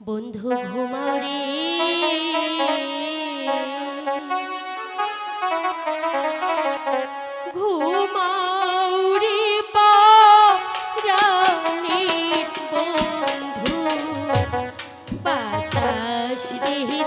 বন্ধু ঘুমারি। ঘুমাউরি পারানির বন্ধু বাতাস দেহি